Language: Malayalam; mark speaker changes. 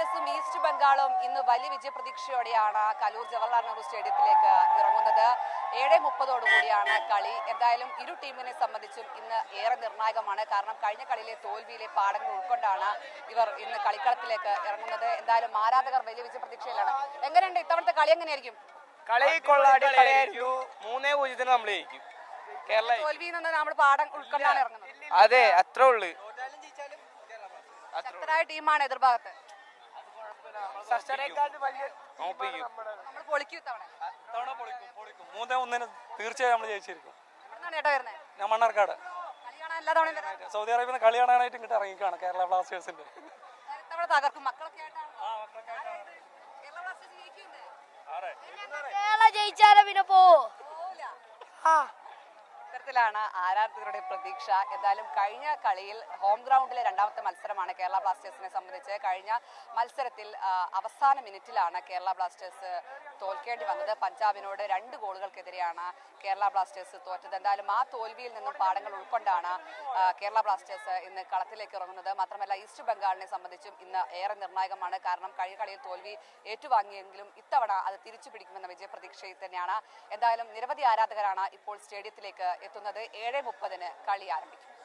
Speaker 1: ബ്ലാസ്റ്റേഴ്സും ഈസ്റ്റ് ബംഗാളും ഇന്ന് വലിയ വിജയപ്രതീക്ഷയോടെയാണ് കലൂർ ജവഹർലാൽ നെഹ്റു സ്റ്റേഡിയത്തിലേക്ക് ഇറങ്ങുന്നത്. ഏഴ് മുപ്പതോടുകൂടിയാണ് കളി. എന്തായാലും ഇരു ടീമിനെ സംബന്ധിച്ചും ഇന്ന് ഏറെ നിർണായകമാണ്. കാരണം കഴിഞ്ഞ കളിയിലെ തോൽവിയിലെ പാഠങ്ങൾ ഉൾക്കൊണ്ടാണ് ഇവർ ഇന്ന് കളിക്കളത്തിലേക്ക് ഇറങ്ങുന്നത്. എന്തായാലും ആരാധകർ വലിയ വിജയപ്രതീക്ഷയിലാണ്. എങ്ങനെയുണ്ട്? ഇത്തവണത്തെ കളി എങ്ങനെയായിരിക്കും?
Speaker 2: കളി കൊള്ളാടി മൂന്നേ പൂജ്യത്തിന് നമ്മൾ ജയിക്കും കേരള
Speaker 1: തോൽവിയിൽ നിന്ന് നമ്മൾ പാഠം ഉൾക്കൊണ്ടാണ് ഇറങ്ങുന്നത്.
Speaker 2: അതെ അത്രേ ഉള്ളു.
Speaker 1: ശക്തരായ ടീമാണ് എതിർഭാഗത്ത്
Speaker 2: നോപ്പിക്കും
Speaker 1: നമ്മൾ പൊളിക്കും ഇത്തവണ
Speaker 3: തവണ പൊളിക്കും പൊളിക്കും. മൂന്നേ ഒന്നിന് തീർച്ചയായും നമ്മൾ ജയിച്ചിരിക്കും. ഞാൻ മണ്ണാർക്കാട്. സൗദി അറേബ്യ നിന്ന് കളി കാണാനായിട്ട് ഇങ്ങോട്ട് ഇറങ്ങിക്കാണ് കേരള ബ്ലാസ്റ്റേഴ്സിന്റെ.
Speaker 1: കേരള
Speaker 4: ജയിച്ചാലേ പിന്നെ പോവോ. ആ.
Speaker 1: ഇത്തരത്തിലാണ് ആരാധകരുടെ പ്രതീക്ഷ. എന്തായാലും കഴിഞ്ഞ കളിയിൽ ഹോം ഗ്രൗണ്ടിലെ രണ്ടാമത്തെ മത്സരമാണ് കേരള ബ്ലാസ്റ്റേഴ്സിനെ സംബന്ധിച്ച്. കഴിഞ്ഞ മത്സരത്തിൽ അവസാന മിനിറ്റിലാണ് കേരള ബ്ലാസ്റ്റേഴ്സ് തോൽക്കേണ്ടി വന്നത്. പഞ്ചാബിനോട് രണ്ട് ഗോളുകൾക്കെതിരെയാണ് കേരള ബ്ലാസ്റ്റേഴ്സ് തോറ്റത്. എന്തായാലും ആ തോൽവിയിൽ നിന്നും പാഠങ്ങൾ ഉൾക്കൊണ്ടാണ് കേരള ബ്ലാസ്റ്റേഴ്സ് ഇന്ന് കളത്തിലേക്ക് ഇറങ്ങുന്നത്. മാത്രമല്ല ഈസ്റ്റ് ബംഗാളിനെ സംബന്ധിച്ചും ഇന്ന് ഏറെ നിർണായകമാണ്. കാരണം കഴിഞ്ഞ കളിയിൽ തോൽവി ഏറ്റുവാങ്ങിയെങ്കിലും ഇത്തവണ അത് തിരിച്ചു പിടിക്കുമെന്ന വിജയപ്രതീക്ഷയിൽ തന്നെയാണ്. എന്തായാലും നിരവധി ആരാധകരാണ് ഇപ്പോൾ സ്റ്റേഡിയത്തിലേക്ക് എത്തുന്നത്. ഏഴ് മുപ്പതിന് കളി ആരംഭിക്കും.